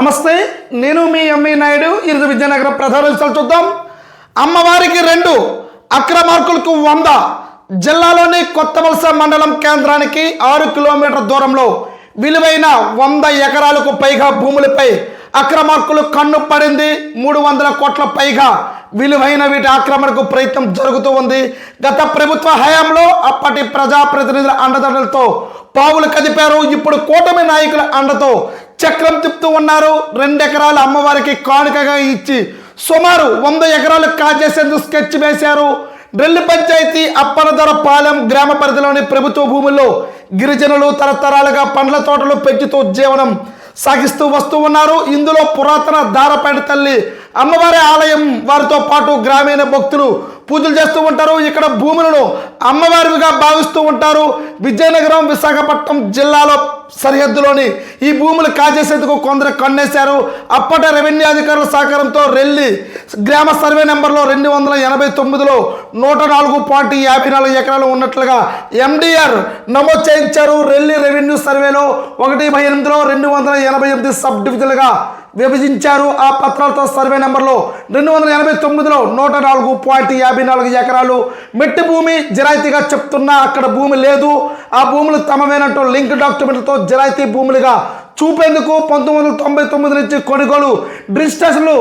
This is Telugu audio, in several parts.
నమస్తే నేను మీ ఎంఈ నాయుడు ఈరోజు విద్యానగరం ప్రధాన విషయాలు చూద్దాం. అమ్మవారికి రెండు అక్రమార్కులకు వంద. జిల్లాలోని కొత్త వలస మండలం కేంద్రానికి ఆరు కిలోమీటర్ దూరంలో విలువైన వంద ఎకరాలకు పైగా భూములపై అక్రమార్కులు కన్ను పడింది. మూడు వందల కోట్ల పైగా విలువైన వీటి ఆక్రమణకు ప్రయత్నం జరుగుతూ ఉంది. గత ప్రభుత్వ హయాంలో అప్పటి ప్రజాప్రతినిధుల అండదండలతో పావులు కదిపారు. ఇప్పుడు కూటమి నాయకుల అండతో చక్రం తిప్పుతూ ఉన్నారు. రెండు ఎకరాలు అమ్మవారికి కానుకగా ఇచ్చి సుమారు వంద ఎకరాలు కాజేసేందుకు స్కెచ్ వేశారు. డ్రిల్లి పంచాయతీ అప్పనదొర పాలెం గ్రామ పరిధిలోని ప్రభుత్వ భూముల్లో గిరిజనులు తరతరాలుగా పండ్ల తోటలు పెంచుతూ జీవనం సాగిస్తూ వస్తూ ఉన్నారు. ఇందులో పురాతన దారపేట తల్లి అమ్మవారి ఆలయం వారితో పాటు గ్రామీణ భక్తులు పూజలు చేస్తూ ఉంటారు. ఇక్కడ భూములను అమ్మవారివిగా భావిస్తూ ఉంటారు. విజయనగరం విశాఖపట్నం జిల్లాలో సరిహద్దులోని ఈ భూములు కాజేసేందుకు కొందరు కన్నేశారు. అప్పటి రెవెన్యూ అధికారుల సహకారంతో రెల్లి గ్రామ సర్వే నెంబర్లో రెండు వందల ఎనభై తొమ్మిదిలో నూట నాలుగు పాయింట్ యాభై నాలుగు ఎకరాలు ఉన్నట్లుగా ఎండిఆర్ నమోదు చేయించారు. రెల్లి రెవెన్యూ సర్వేలో ఒకటి బై ఎనిమిదిలో రెండు వందల ఎనభై ఎనిమిది సబ్ డివిజన్లుగా విభజించారు. ఆ పత్రాలతో సర్వే నెంబర్లో రెండు వందల ఎనభై తొమ్మిదిలో నూట నాలుగు పాయింట్ యాభై నాలుగు ఎకరాలు మెట్టి భూమి జిరాయితీగా చెప్తున్నా అక్కడ భూమి లేదు. ఆ భూములు తమవేనంటూ లింక్ డాక్యుమెంట్లతో జిరాయితీ భూములుగా చూపేందుకు పంతొమ్మిది వందల తొంభై తొమ్మిది నుంచి కొనుగోలు రిజిస్ట్రేషన్లు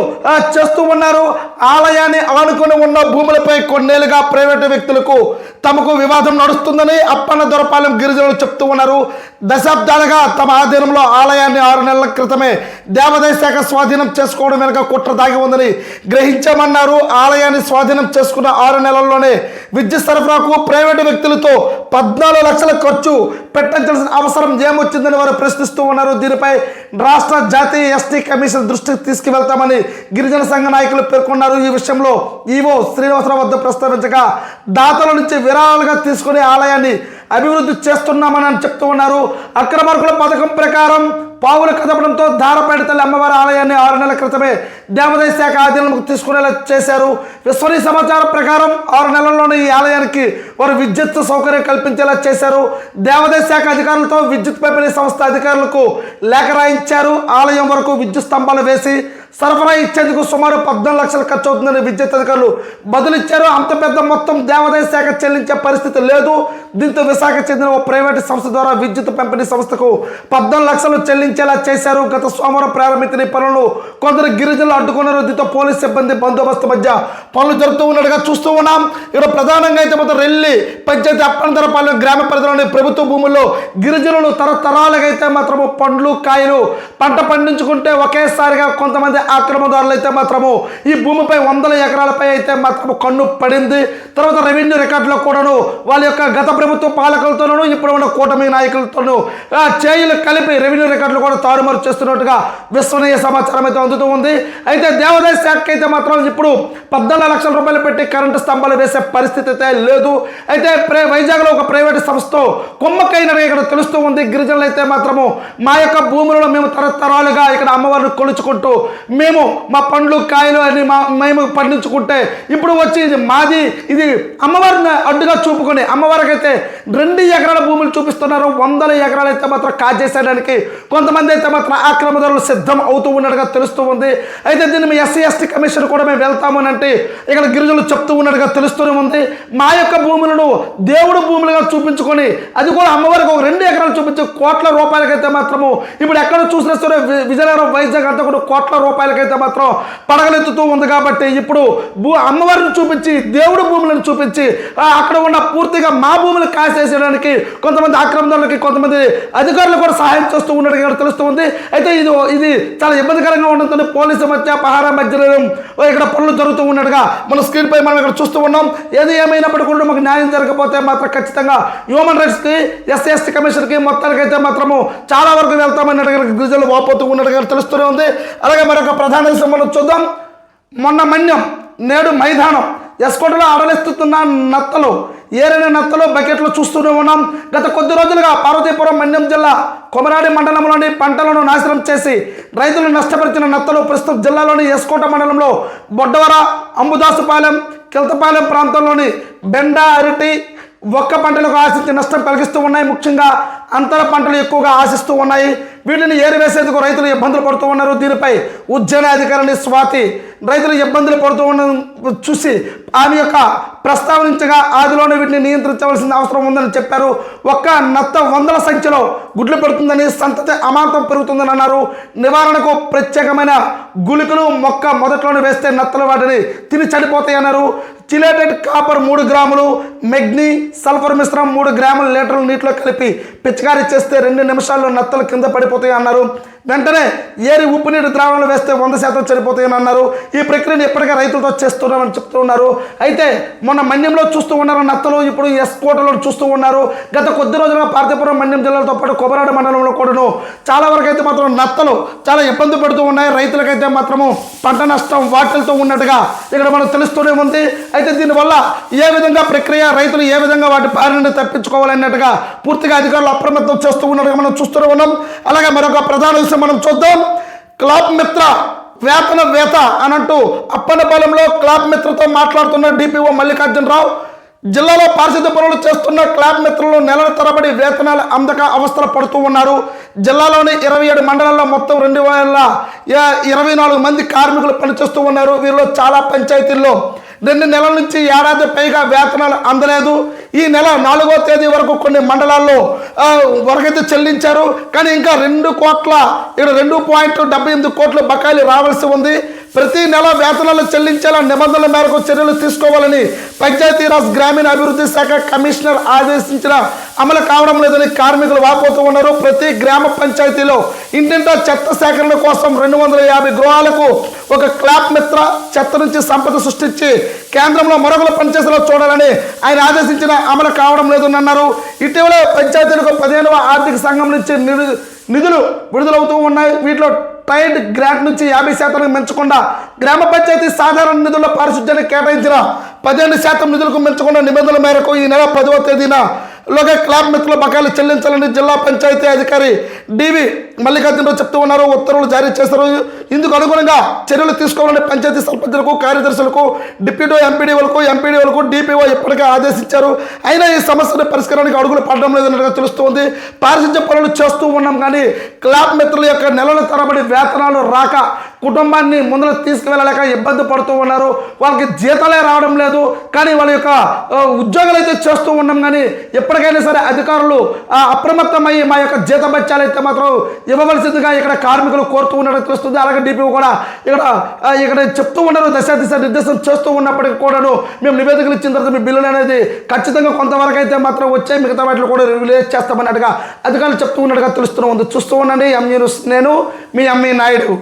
చేస్తూ ఉన్నారు. ఆలయాన్ని ఆనుకొని ఉన్న భూములపై కొన్నేళ్ళుగా ప్రైవేటు వ్యక్తులకు తమకు వివాదం నడుస్తుందని అప్పన్న దొరపాలెం గిరిజనులు చెప్తూ ఉన్నారు. దశాబ్దాలుగా తమ ఆధీనంలో ఆలయాన్ని ఆరు నెలల క్రితమే దేవాదాయ శాఖ స్వాధీనం చేసుకోవడం వెనుక కుట్ర దాగి ఉందని గ్రహించామన్నారు. ఆలయాన్ని స్వాధీనం చేసుకున్న ఆరు నెలల్లోనే విద్యుత్ సరఫరాకు ప్రైవేటు వ్యక్తులతో పద్నాలుగు లక్షల ఖర్చు పెట్టాల్సిన అవసరం ఏమొచ్చిందని వారు ప్రశ్నిస్తూ ఉన్నారు. దీనిపై రాష్ట్ర జాతీయ ఎస్టీ కమిషన్ దృష్టికి తీసుకువెళ్తామని గిరిజన సంఘ నాయకులు పేర్కొన్నారు. ఈ విషయంలో ఈవో శ్రీనివాసరావు వద్ద ప్రస్తావించగా దాతల నుంచి విరాళాలుగా తీసుకునే ఆలయాన్ని అభివృద్ధి చేస్తున్నామని చెప్తూ ఉన్నారు. అక్రమార్కుల పథకం ప్రకారం పావులు కదపడంతో ధారపేట తల్లి అమ్మవారి ఆలయాన్ని ఆరు నెలల క్రితమే దేవాదాయ శాఖ ఆధీనంకు తీసుకునేలా చేశారు. విశ్వనీ సమాచారం ప్రకారం ఆరు నెలల్లోనే ఈ ఆలయానికి వారు విద్యుత్ సౌకర్యం కల్పించేలా చేశారు. దేవాదాయ శాఖ అధికారులతో విద్యుత్ పంపిణీ సంస్థ అధికారులకు లేఖ రాయించారు. ఆలయం వరకు విద్యుత్ స్తంభాలు వేసి సరఫరా ఇచ్చేందుకు సుమారు పద్నాలుగు లక్షలు ఖర్చు అవుతుందని విద్యుత్ అధికారులు బదులిచ్చారు. అంత పెద్ద మొత్తం దేవాదాయ శాఖ చెల్లించే పరిస్థితి లేదు. దీంతో విశాఖ చెందిన ఓ ప్రైవేటు సంస్థ ద్వారా విద్యుత్ పంపిణీ సంస్థకు పద్నాలుగు లక్షలు చెల్లించేలా చేశారు. గత సోమవారం ప్రారంభించిన ఈ పనులు కొందరు గిరిజనులు అడ్డుకున్నారు. దీంతో పోలీస్ సిబ్బంది బందోబస్తు మధ్య పనులు జరుగుతూ ఉన్నట్టుగా చూస్తూ ఉన్నాం. ఇక్కడ ప్రధానంగా అయితే మొత్తం రెల్లి పంచాయతీ అప్పందరపాలెం గ్రామ పరిధిలోని ప్రభుత్వ భూముల్లో గిరిజనులు తరతరాలుగా అయితే మాత్రము పండ్లు కాయలు పంట పండించుకుంటే ఒకేసారిగా కొంతమంది ఆక్రమణదారులు అయితే మాత్రము ఈ భూమిపై వందల ఎకరాలపై అయితే మాత్రము కన్ను పడింది. తర్వాత రెవెన్యూ రికార్డులో కూడాను వాళ్ళ యొక్క గత ప్రభుత్వ పాలకులతోనూ ఇప్పుడు ఉన్న కూటమి నాయకులతోనూ ఆ చేయులు కలిపి రెవెన్యూ రికార్డులు కూడా తారుమారు చేస్తున్నట్టుగా విశ్వనీయ సమాచారం అయితే అందుతూ ఉంది. అయితే దేవాదాయ శాఖకి అయితే మాత్రం ఇప్పుడు పద్నాలుగు లక్షల రూపాయలు పెట్టి కరెంటు స్తంభాలు వేసే పరిస్థితి అయితే లేదు. అయితే ప్రే వైజాగ్లో ఒక ప్రైవేట్ సంస్థ కొమ్మకైనగా ఇక్కడ తెలుస్తూ ఉంది. గిరిజనులు అయితే మాత్రము మా యొక్క భూములలో మేము తరతరాలుగా ఇక్కడ అమ్మవారిని కొలుచుకుంటూ మేము మా పండ్లు కాయలు అని మా మేము పండించుకుంటే ఇప్పుడు వచ్చి ఇది మాది ఇది అమ్మవారిని అడ్డుగా చూపుకొని అమ్మవారికి అయితే రెండు ఎకరాల భూములు చూపిస్తున్నారు. వందల ఎకరాలు అయితే మాత్రం కాజేసేయడానికి కొంతమంది అయితే మాత్రం ఆక్రమదారులు సిద్ధం అవుతూ ఉన్నట్టుగా తెలుస్తూ ఉంది. అయితే దీన్ని మీ ఎస్సీ ఎస్టీ కమిషన్ కూడా మేము వెళ్తామని అంటే ఇక్కడ గిరిజనులు చెప్తూ ఉన్నట్టుగా తెలుస్తూనే ఉంది. మా యొక్క భూములను దేవుడు భూములుగా చూపించుకొని అది కూడా అమ్మవారికి ఒక రెండు ఎకరాలు చూపించి కోట్ల రూపాయలకైతే మాత్రము ఇప్పుడు ఎక్కడ చూసినా సరే విజయనగరం వైజాగ్ అంతా కూడా కోట్ల రూపాయలు రూపాయలకైతే మాత్రం పడగలెత్తుతూ ఉంది కాబట్టి ఇప్పుడు భూ అమ్మవారిని చూపించి దేవుడు భూములను చూపించి అక్కడ ఉన్న పూర్తిగా మా భూములు కాసేసేయడానికి కొంతమంది ఆక్రమణలకి కొంతమంది అధికారులు కూడా సహాయం చేస్తూ ఉన్నట్టుగా ఇక్కడ తెలుస్తూ ఉంది అయితే ఇది ఇది చాలా ఇబ్బందికరంగా ఉండడంతో పోలీసు మధ్య పహారా మధ్యలో ఇక్కడ పనులు జరుగుతూ ఉన్నట్టుగా మన స్క్రీన్ పై మనం ఇక్కడ చూస్తూ ఉన్నాం. ఏది ఏమైనప్పటికీ కూడా మాకు న్యాయం జరగకపోతే మాత్రం ఖచ్చితంగా హ్యూమన్ రైట్స్కి ఎస్సీ ఎస్టీ కమిషన్కి మొత్తానికైతే మాత్రము చాలా వరకు వెళ్తామన్నట్టుగా గిరిజనులు వాపోతూ ఉన్నట్టుగా తెలుస్తూనే ఉంది. అలాగే మరొక ప్రధాన విషయం మనం చూద్దాం. మొన్న మన్యం నేడు మైదానం. ఎస్కోటలో అడలిస్తున్న నత్తలు ఏరైన నత్తలు బకెట్లు చూస్తూనే ఉన్నాం. గత కొద్ది రోజులుగా పార్వతీపురం మన్యం జిల్లా కొమరాడి మండలంలోని పంటలను నాశనం చేసి రైతులు నష్టపరిచిన నత్తలు ప్రస్తుతం జిల్లాలోని ఎస్కోట మండలంలో బొడ్డవర అంబుదాసుపాలెం కిల్తపాలెం ప్రాంతంలోని బెండ అరటి ఒక్క పంటలకు ఆశించి నష్టం కలిగిస్తూ ఉన్నాయి. ముఖ్యంగా అంతర పంటలు ఎక్కువగా ఆశిస్తూ ఉన్నాయి. వీటిని ఏరివేసేందుకు రైతులు ఇబ్బందులు పడుతూ ఉన్నారు. దీనిపై ఉద్యాన అధికారిని స్వాతి రైతులు ఇబ్బందులు పడుతూ ఉన్న చూసి ఆమె యొక్క ప్రస్తావనించగా ఆదిలోనే వీటిని నియంత్రించవలసిన అవసరం ఉందని చెప్పారు. ఒక్క నత్త వందల సంఖ్యలో గుడ్లు పెడుతుందని సంతతి అమాంతం పెరుగుతుందని అన్నారు. నివారణకు ప్రత్యేకమైన గుళికలు మొక్క మొదట్లోనే వేస్తే నత్తలు వాటిని తిని చనిపోతాయన్నారు చిలేటెడ్ కాపర్ మూడు గ్రాములు మెగ్ని సల్ఫర్ మిశ్రమం మూడు గ్రాముల లీటర్లు నీటిలో కలిపి పిచికారీ చేస్తే రెండు నిమిషాల్లో నత్తలు కింద పడిపోతాయి అన్నారు. వెంటనే ఏరి ఉప్పు నీటి ద్రావణాలు వేస్తే వంద శాతం చనిపోతాయని అన్నారు. ఈ ప్రక్రియను ఎప్పటికే రైతులతో చేస్తున్నామని చెప్తూ ఉన్నారు. అయితే మొన్న మన్యంలో చూస్తూ ఉన్నారు నత్తలు ఇప్పుడు ఎస్ కోటలో చూస్తూ ఉన్నారు. గత కొద్ది రోజులుగా పార్థిపురం మన్యం జిల్లాలతో పాటు కొబరాడ మండలంలో కూడాను చాలా వరకు అయితే మాత్రం నత్తలు చాలా ఇబ్బంది పెడుతూ ఉన్నాయి. రైతులకైతే మాత్రము పంట నష్టం వాటిలతో ఉన్నట్టుగా ఇక్కడ మనకు తెలుస్తూనే ఉంది. అయితే దీనివల్ల ఏ విధంగా ప్రక్రియ రైతులు ఏ విధంగా వాటి బారి నుండి తప్పించుకోవాలన్నట్టుగా పూర్తిగా అధికారులు అప్రమత్తం చేస్తూ ఉన్నట్టుగా మనం చూస్తూనే ఉన్నాం. అలాగే మరొక ప్రధాన విషయం మనం చూద్దాం. క్లాప్ మిత్ర వేతన వేత అనంటూ బలంలో క్లాప్ మిత్రతో మాట్లాడుతున్న డిపిఓ మల్లికార్జునరావు జిల్లాలో పారిశుద్ధ్య పనులు చేస్తున్న క్లాబ్ మిత్రులు నెలల తరబడి వేతనాలు అందక అవస్థలు పడుతూ ఉన్నారు. జిల్లాలోని ఇరవై ఏడు మండలాల్లో మొత్తం రెండు వేల ఇరవై నాలుగు మంది కార్మికులు పనిచేస్తూ ఉన్నారు. వీరిలో చాలా పంచాయతీల్లో రెండు నెలల నుంచి ఏడాది పైగా వేతనాలు అందలేదు. ఈ నెల నాలుగో తేదీ వరకు కొన్ని మండలాల్లో వరకైతే చెల్లించారు. కానీ ఇంకా రెండు కోట్ల ఇక్కడ రెండు పాయింట్ డెబ్బై ఎనిమిది కోట్ల బకాయిలు రావాల్సి ఉంది. ప్రతి నెల వేతనాలు చెల్లించేలా నిబంధనల మేరకు చర్యలు తీసుకోవాలని పంచాయతీరాజ్ గ్రామీణ అభివృద్ధి శాఖ కమిషనర్ ఆదేశించిన అమలు కావడం లేదని కార్మికులు వాపోతూ ఉన్నారు. ప్రతి గ్రామ పంచాయతీలో ఇంటింటా చెత్త సేకరణ కోసం రెండు వందల యాభై గృహాలకు ఒక క్లాప్ మిత్ర చెత్త నుంచి సంపద సృష్టించి కేంద్రంలో మరొకరు పనిచేసేలా చూడాలని ఆయన ఆదేశించిన అమలు కావడం లేదని అన్నారు. ఇటీవల పంచాయతీలకు పదిహేనవ ఆర్థిక సంఘం నుంచి నిరు నిధులు విడుదలవుతూ ఉన్నాయి. వీటిలో ట్రైడ్ గ్రాంట్ నుంచి యాభై శాతానికి మించకుండా గ్రామ పంచాయతీ సాధారణ నిధుల పారిశుధ్యానికి కేటాయించిన పదిహేను శాతం నిధులకు మించకుండా నిబంధనల మేరకు ఈ నెల పదవ తేదీన లోగా క్లాబ్ మిత్రుల బకాయిలు చెల్లించాలని జిల్లా పంచాయతీ అధికారి డివి మల్లికార్జునరావు చెప్తూ ఉన్నారు. ఉత్తర్వులు జారీ చేస్తారు ఇందుకు అనుగుణంగా చర్యలు తీసుకోవాలని పంచాయతీ సర్పంచులకు కార్యదర్శులకు డిప్యూటీ ఎంపీడీఓలకు ఎంపీడీఓలకు డిపిఓ ఇప్పటికే ఆదేశించారు. అయినా ఈ సమస్యను పరిష్కారానికి అడుగులు పడడం లేదన్నట్టుగా తెలుస్తోంది. పారిశుధ్య పనులు చేస్తూ ఉన్నాం కానీ క్లాబ్ మిత్రుల యొక్క నెలల తరబడి వేతనాలు రాక కుటుంబాన్ని ముందుకు తీసుకువెళ్ళలేక ఇబ్బంది పడుతూ ఉన్నారు. వాళ్ళకి జీతాలే రావడం లేదు. కానీ వాళ్ళ యొక్క ఉద్యోగాలు అయితే చేస్తూ ఉన్నాం కానీ ఎప్పటికైనా సరే అధికారులు అప్రమత్తమయ్యి మా యొక్క జీత బత్యాలు అయితే మాత్రం ఇవ్వవలసిందిగా ఇక్కడ కార్మికులు కోరుతూ ఉండడం తెలుస్తుంది. అలాగే డిపిఓ కూడా ఇక్కడ ఇక్కడ చెప్తూ ఉన్నారు. దశ దిశ నిర్దేశం చేస్తూ ఉన్నప్పటికీ కూడాను మేము నివేదికలు ఇచ్చిన తర్వాత మీ బిల్లులు అనేది ఖచ్చితంగా కొంతవరకు అయితే మాత్రం వచ్చే మిగతా వాటిలో కూడా రిలీజ్ చేస్తామన్నట్టుగా అధికారులు చెప్తూ ఉన్నట్టుగా తెలుస్తూ ఉంది. చూస్తూ ఉండండి. ఎంఈ నేను మీ ఎంఈ నాయుడు